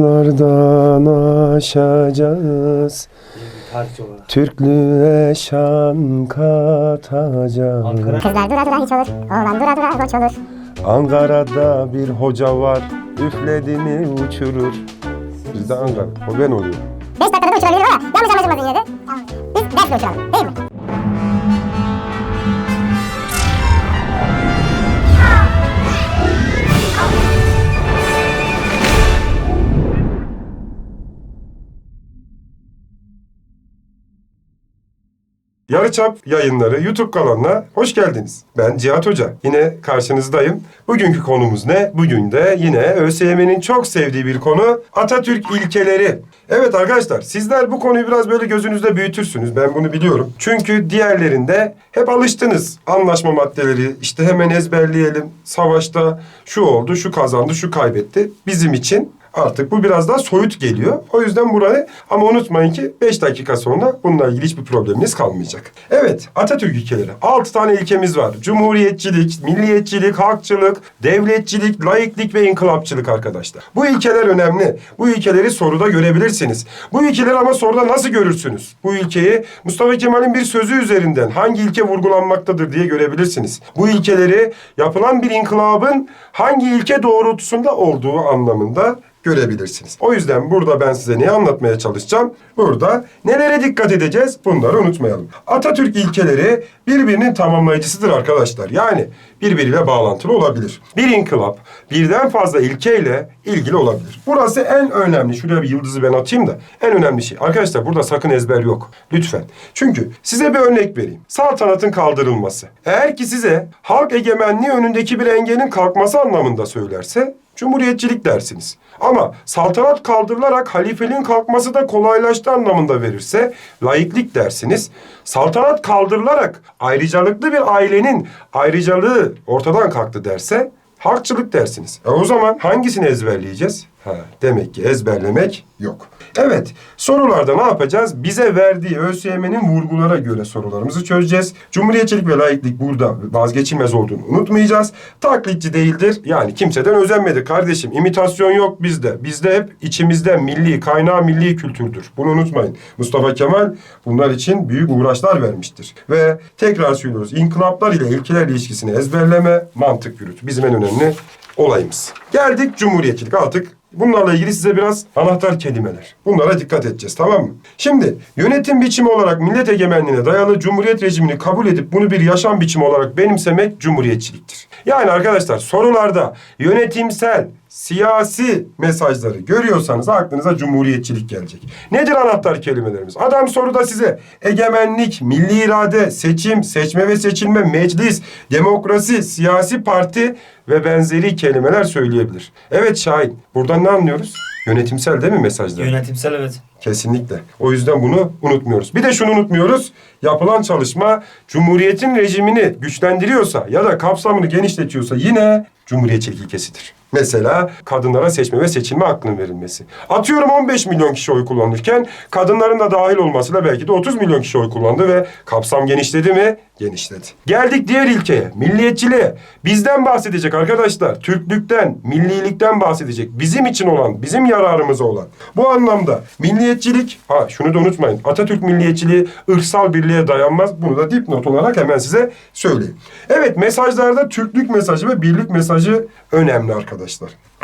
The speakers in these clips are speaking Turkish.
Lardan aşacağız. Türklüğe şan katacağız Ankara. Kızlar dura dura hiç olur. Oğlan dura dura koç olur. Ankara'da bir hoca var Üfledi mi uçurur Bizde Ankara o ben oluyor Beş dakikada da uçurabilirim ama yanlış anlaşılmasın yine de. Biz dersle uçuralım değil mi? Yarıçap yayınları YouTube kanalına hoş geldiniz. Ben Cihat Hoca. Yine karşınızdayım. Bugünkü konumuz ne? Bugün de yine ÖSYM'nin çok sevdiği bir konu Atatürk ilkeleri. Evet arkadaşlar sizler bu konuyu biraz böyle gözünüzde büyütürsünüz. Ben bunu biliyorum. Çünkü diğerlerinde hep alıştınız. Anlaşma maddeleri işte hemen ezberleyelim. Savaşta şu oldu, şu kazandı, şu kaybetti. Bizim için Artık bu biraz daha soyut geliyor. O yüzden burayı ama unutmayın ki 5 dakika sonra bununla ilgili hiçbir probleminiz kalmayacak. Evet Atatürk ilkeleri. 6 tane ilkemiz var. Cumhuriyetçilik, milliyetçilik, halkçılık, devletçilik, laiklik ve inkılapçılık arkadaşlar. Bu ilkeler önemli. Bu ilkeleri soruda görebilirsiniz. Bu ilkeleri ama soruda nasıl görürsünüz? Bu ilkeyi Mustafa Kemal'in bir sözü üzerinden hangi ilke vurgulanmaktadır diye görebilirsiniz. Bu ilkeleri yapılan bir inkılabın hangi ilke doğrultusunda olduğu anlamında görebilirsiniz. O yüzden burada ben size neyi anlatmaya çalışacağım? Burada nelere dikkat edeceğiz? Bunları unutmayalım. Atatürk ilkeleri birbirinin tamamlayıcısıdır arkadaşlar. Yani birbiriyle bağlantılı olabilir. Bir inkılap birden fazla ilkeyle ilgili olabilir. Burası en önemli. Şuraya bir yıldızı ben atayım da. En önemli şey. Arkadaşlar burada sakın ezber yok. Lütfen. Çünkü size bir örnek vereyim. Saltanatın kaldırılması. Eğer ki size halk egemenliği önündeki bir engelin kalkması anlamında söylerse Cumhuriyetçilik dersiniz. Ama saltanat kaldırılarak halifeliğin kalkması da kolaylaştı anlamında verirse laiklik dersiniz. Saltanat kaldırılarak ayrıcalıklı bir ailenin ayrıcalığı ortadan kalktı derse halkçılık dersiniz. E o zaman hangisini ezberleyeceğiz? Ha, demek ki ezberlemek yok. Evet, sorularda ne yapacağız? Bize verdiği ÖSYM'nin vurgulara göre sorularımızı çözeceğiz. Cumhuriyetçilik ve laiklik burada vazgeçilmez olduğunu unutmayacağız. Taklitçi değildir. Yani kimseden özenmedi kardeşim. İmitasyon yok bizde. Bizde hep içimizde milli, kaynağı milli kültürdür. Bunu unutmayın. Mustafa Kemal bunlar için büyük uğraşlar vermiştir. Ve tekrar söylüyoruz. İnkılaplar ile ilkeler ilişkisini ezberleme, mantık yürüt. Bizim en önemli olayımız. Geldik Cumhuriyetçilik. Artık Bunlarla ilgili size biraz anahtar kelimeler. Bunlara dikkat edeceğiz tamam mı? Şimdi yönetim biçimi olarak millet egemenliğine dayalı cumhuriyet rejimini kabul edip bunu bir yaşam biçimi olarak benimsemek cumhuriyetçiliktir. Yani arkadaşlar sorularda yönetimsel, siyasi mesajları görüyorsanız aklınıza cumhuriyetçilik gelecek. Nedir anahtar kelimelerimiz? Adam soruda size egemenlik, milli irade, seçim, seçme ve seçilme, meclis, demokrasi, siyasi parti ve benzeri kelimeler söyleyebilir. Evet Şahin, buradan ne anlıyoruz? Yönetimsel değil mi mesajlar? Yönetimsel evet. Kesinlikle. O yüzden bunu unutmuyoruz. Bir de şunu unutmuyoruz. Yapılan çalışma Cumhuriyet'in rejimini güçlendiriyorsa ya da kapsamını genişletiyorsa yine Cumhuriyetçilik ilkesidir. Mesela kadınlara seçme ve seçilme hakkının verilmesi. Atıyorum 15 milyon kişi oy kullanırken kadınların da dahil olmasıyla belki de 30 milyon kişi oy kullandı ve kapsam genişledi mi? Genişledi. Geldik diğer ilkeye, milliyetçiliğe. Bizden bahsedecek arkadaşlar. Türklükten, millilikten bahsedecek. Bizim için olan, bizim yararımıza olan. Bu anlamda milliyetçilik, ha şunu da unutmayın. Atatürk milliyetçiliği ırksal birliğe dayanmaz. Bunu da dipnot olarak hemen size söyleyeyim. Evet mesajlarda Türklük mesajı ve birlik mesajı önemli arkadaşlar.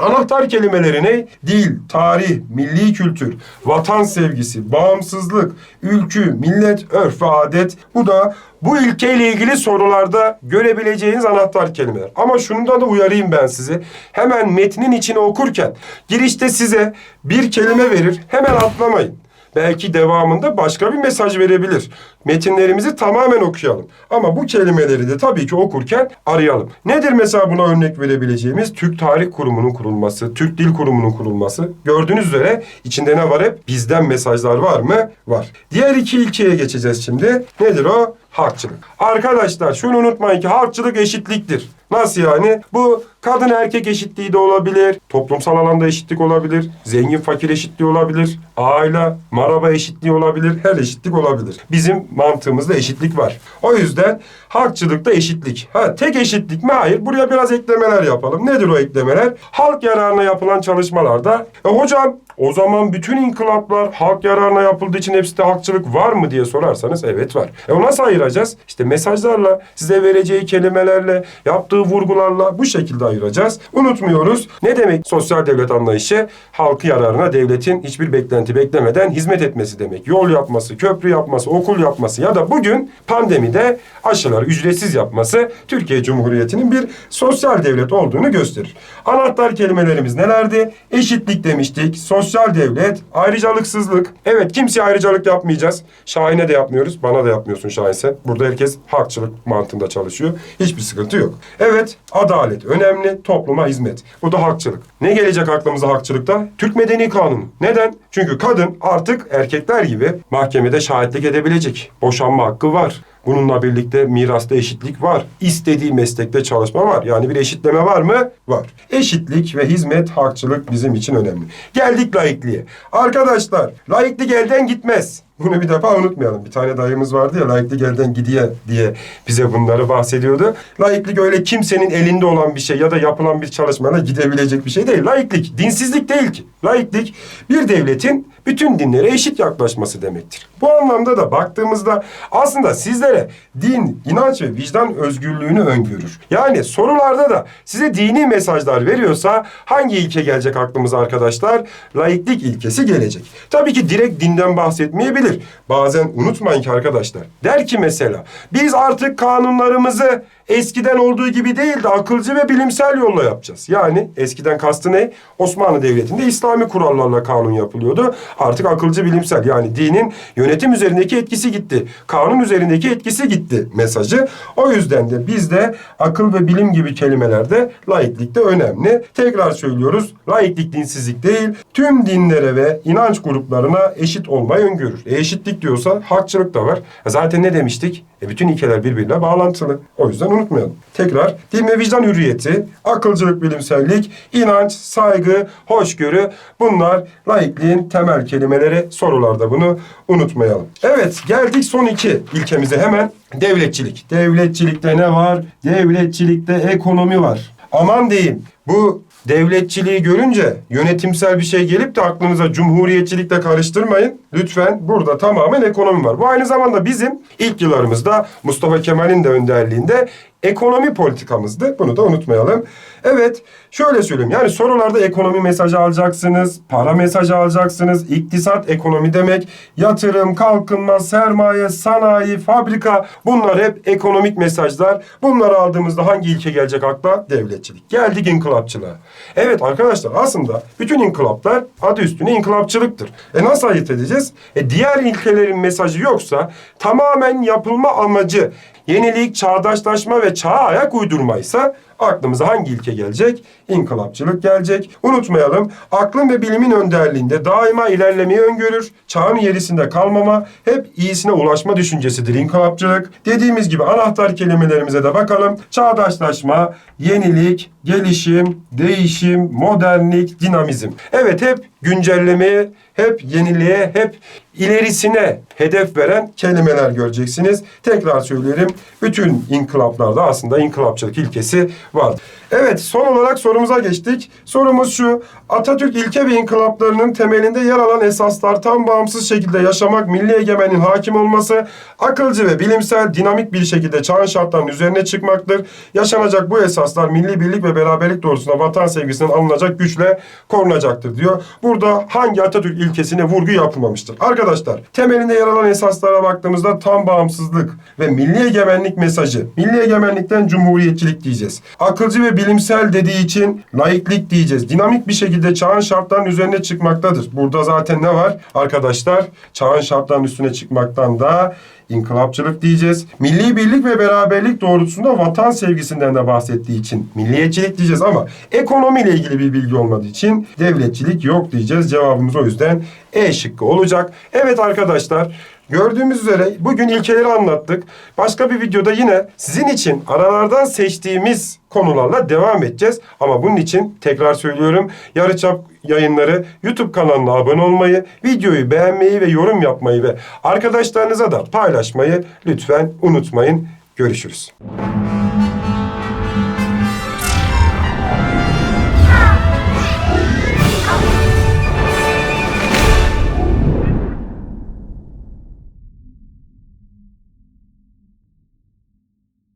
Anahtar kelimeleri ne? Dil, tarih, milli kültür, vatan sevgisi, bağımsızlık, ülkü, millet, örf ve adet. Bu da bu ilkeyle ilgili sorularda görebileceğiniz anahtar kelimeler. Ama şundan da uyarayım ben sizi. Hemen metnin içini okurken girişte size bir kelime verir. Hemen atlamayın. Belki devamında başka bir mesaj verebilir. Metinlerimizi tamamen okuyalım. Ama bu kelimeleri de tabii ki okurken arayalım. Nedir mesela buna örnek verebileceğimiz? Türk Tarih Kurumu'nun kurulması, Türk Dil Kurumu'nun kurulması. Gördüğünüz üzere içinde ne var hep? Bizden mesajlar var mı? Var. Diğer iki ilkeye geçeceğiz şimdi. Nedir o? Halkçılık. Arkadaşlar şunu unutmayın ki halkçılık eşitliktir. Nasıl yani? Bu kadın erkek eşitliği de olabilir, toplumsal alanda eşitlik olabilir, zengin fakir eşitliği olabilir, aile, maraba eşitliği olabilir, her eşitlik olabilir. Bizim mantığımızda eşitlik var. O yüzden halkçılıkta eşitlik. Ha tek eşitlik mi? Hayır. Buraya biraz eklemeler yapalım. Nedir o eklemeler? Halk yararına yapılan çalışmalarda e hocam o zaman bütün inkılaplar halk yararına yapıldığı için hepsinde halkçılık var mı diye sorarsanız evet var. E o nasıl ayıracağız? İşte mesajlarla, size vereceği kelimelerle, yaptığı vurgularla bu şekilde ayıracağız. Unutmuyoruz. Ne demek sosyal devlet anlayışı? Halkı yararına devletin hiçbir beklenti beklemeden hizmet etmesi demek. Yol yapması, köprü yapması, okul yapması ya da bugün pandemide aşıları ücretsiz yapması Türkiye Cumhuriyeti'nin bir sosyal devlet olduğunu gösterir. Anahtar kelimelerimiz nelerdi? Eşitlik demiştik, sosyal devlet, ayrıcalıksızlık. Evet kimseye ayrıcalık yapmayacağız. Şahin'e de yapmıyoruz, bana da yapmıyorsun Şahin sen. Burada herkes hakçılık mantığında çalışıyor. Hiçbir sıkıntı yok. Evet adalet önemli, topluma hizmet. Bu da hakçılık. Ne gelecek aklımıza hakçılıkta? Türk Medeni Kanunu. Neden? Çünkü kadın artık erkekler gibi mahkemede şahitlik edebilecek. Boşanma hakkı var. Bununla birlikte mirasta eşitlik var. İstediği meslekte çalışma var. Yani bir eşitleme var mı? Var. Eşitlik ve hizmet, hakçılık bizim için önemli. Geldik laikliğe. Arkadaşlar, laiklik elden gitmez. Bunu bir defa unutmayalım. Bir tane dayımız vardı ya laiklik elden gidiyor diye bize bunları bahsediyordu. Laiklik öyle kimsenin elinde olan bir şey ya da yapılan bir çalışmayla gidebilecek bir şey değil. Laiklik dinsizlik değil ki. Laiklik bir devletin bütün dinlere eşit yaklaşması demektir. Bu anlamda da baktığımızda aslında sizlere din, inanç ve vicdan özgürlüğünü öngörür. Yani sorularda da size dini mesajlar veriyorsa hangi ilke gelecek aklımıza arkadaşlar? Laiklik ilkesi gelecek. Tabii ki direkt dinden bahsetmeyebilir. Bazen unutmayın ki arkadaşlar. Der ki mesela biz artık kanunlarımızı eskiden olduğu gibi değil de akılcı ve bilimsel yolla yapacağız. Yani eskiden kastı ne? Osmanlı Devleti'nde İslami kurallarla kanun yapılıyordu. Artık akılcı bilimsel yani dinin yönetim üzerindeki etkisi gitti. Kanun üzerindeki etkisi gitti mesajı. O yüzden de bizde akıl ve bilim gibi kelimelerde laiklik de önemli. Tekrar söylüyoruz. Laiklik dinsizlik değil. Tüm dinlere ve inanç gruplarına eşit olmayı öngörür. E eşitlik diyorsa hakçılık da var. E zaten ne demiştik? E bütün ilkeler birbiriyle bağlantılı. O yüzden unutmayalım. Tekrar din ve vicdan hürriyeti, akılcılık, bilimsellik, inanç, saygı, hoşgörü bunlar laikliğin temel kelimeleri. Sorularda bunu unutmayalım. Evet geldik son iki ilkemize hemen. Devletçilik. Devletçilikte ne var? Devletçilikte ekonomi var. Aman diyeyim bu devletçiliği görünce yönetimsel bir şey gelip de aklınıza cumhuriyetçilikle karıştırmayın. Lütfen burada tamamen ekonomi var. Bu aynı zamanda bizim ilk yıllarımızda Mustafa Kemal'in de önderliğinde ekonomi politikamızdı. Bunu da unutmayalım. Evet şöyle söyleyeyim yani sorularda ekonomi mesajı alacaksınız, para mesajı alacaksınız. İktisat ekonomi demek yatırım, kalkınma, sermaye, sanayi, fabrika bunlar hep ekonomik mesajlar. Bunları aldığımızda hangi ilke gelecek akla? Devletçilik. Geldik inkılapçılığa. Evet arkadaşlar aslında bütün inkılaplar adı üstüne inkılapçılıktır. E nasıl ayırt edeceğiz? E diğer ilkelerin mesajı yoksa tamamen yapılma amacı yenilik, çağdaşlaşma ve çağa ayak uydurmaysa aklımıza hangi ilke gelecek? İnkılapçılık gelecek. Unutmayalım aklın ve bilimin önderliğinde daima ilerlemeyi öngörür. Çağın gerisinde kalmama, hep iyisine ulaşma düşüncesidir inkılapçılık. Dediğimiz gibi anahtar kelimelerimize de bakalım. Çağdaşlaşma, yenilik, gelişim, değişim, modernlik, dinamizm. Evet hep güncellemeye, hep yeniliğe, hep ilerisine hedef veren kelimeler göreceksiniz. Tekrar söylerim. Bütün inkılaplarda aslında inkılapçılık ilkesi vardır. Evet son olarak sorumuza geçtik. Sorumuz şu. Atatürk ilke ve inkılaplarının temelinde yer alan esaslar tam bağımsız şekilde yaşamak, milli egemenin hakim olması, akılcı ve bilimsel dinamik bir şekilde çağın şartlarının üzerine çıkmaktır. Yaşanacak bu esaslar milli birlik ve beraberlik doğrultusunda vatan sevgisinden alınacak güçle korunacaktır diyor. Burada hangi Atatürk ilkesine vurgu yapılmamıştır? Arkadaşlar temelinde yer alan esaslara baktığımızda tam bağımsızlık ve milli egemenlik mesajı. Milli egemenlikten cumhuriyetçilik diyeceğiz. Akılcı ve bilimsel dediği için laiklik diyeceğiz. Dinamik bir şekilde çağın şartlarının üzerine çıkmaktadır. Burada zaten ne var? Arkadaşlar çağın şartlarının üstüne çıkmaktan da İnkılapçılık diyeceğiz. Milli birlik ve beraberlik doğrultusunda vatan sevgisinden de bahsettiği için milliyetçilik diyeceğiz ama ekonomiyle ilgili bir bilgi olmadığı için devletçilik yok diyeceğiz. Cevabımız o yüzden E şıkkı olacak. Evet arkadaşlar Gördüğümüz üzere bugün ilkeleri anlattık. Başka bir videoda yine sizin için aralardan seçtiğimiz konularla devam edeceğiz. Ama bunun için tekrar söylüyorum yarıçap yayınları YouTube kanalına abone olmayı, videoyu beğenmeyi ve yorum yapmayı ve arkadaşlarınıza da paylaşmayı lütfen unutmayın. Görüşürüz.